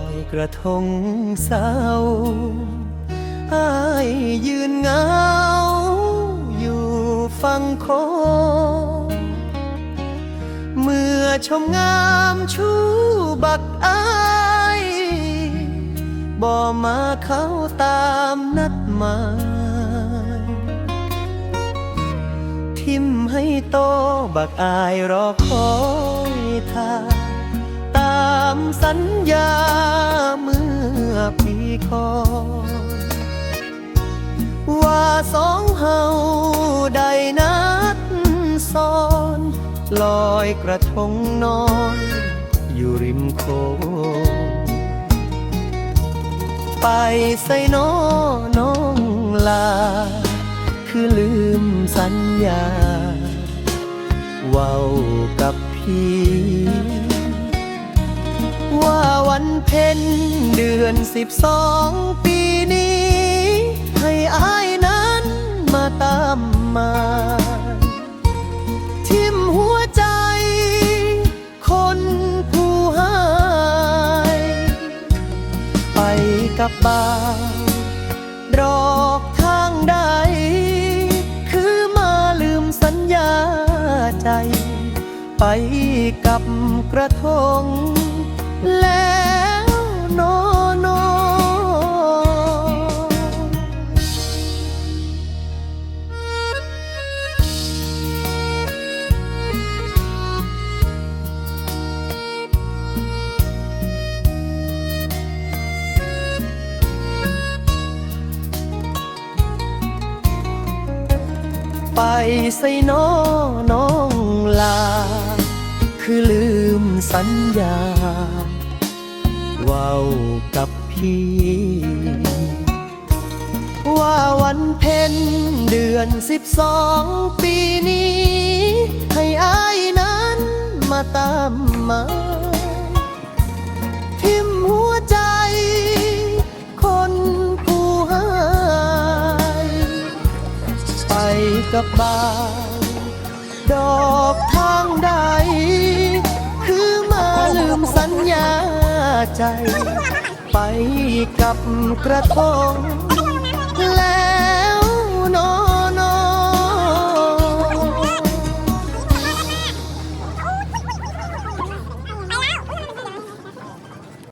อยกระทงเศร้าอายยืนเงา อยู่ฟังโคเมื่อชมงามชูบักอายบ่มาเขาตามนัดหมายทิมให้โตบักอายรอคอยทางามสัญญาเมื่อปีก่อนว่าสองเฮาได้นัดซ้อน ลอยกระทงนอน อยู่ริมโคไปใส่น้อน้องลา คือลืมสัญญา เว้ากับพี่ วันเพ็ญเดือนสิบสองปีนี้ ให้อายนั้นมาตามมา ทิมหัวใจ คนผู้หาย ไปกับบาวดอกทางใด คือมาลืมสัญญาใจ ไปกับกระทง แล้วโนโนไปใส่น้อน้องลา คือลืมสัญญา ว้ากับพี่ ว่าวันเพ็ญเดือนสิบสองปีนี้ ให้อายนั้นมาตามมาทิมหัวใจ คนผู้หาย ไปกับบาดอกทางใด ใจ ไปกับกระทงและ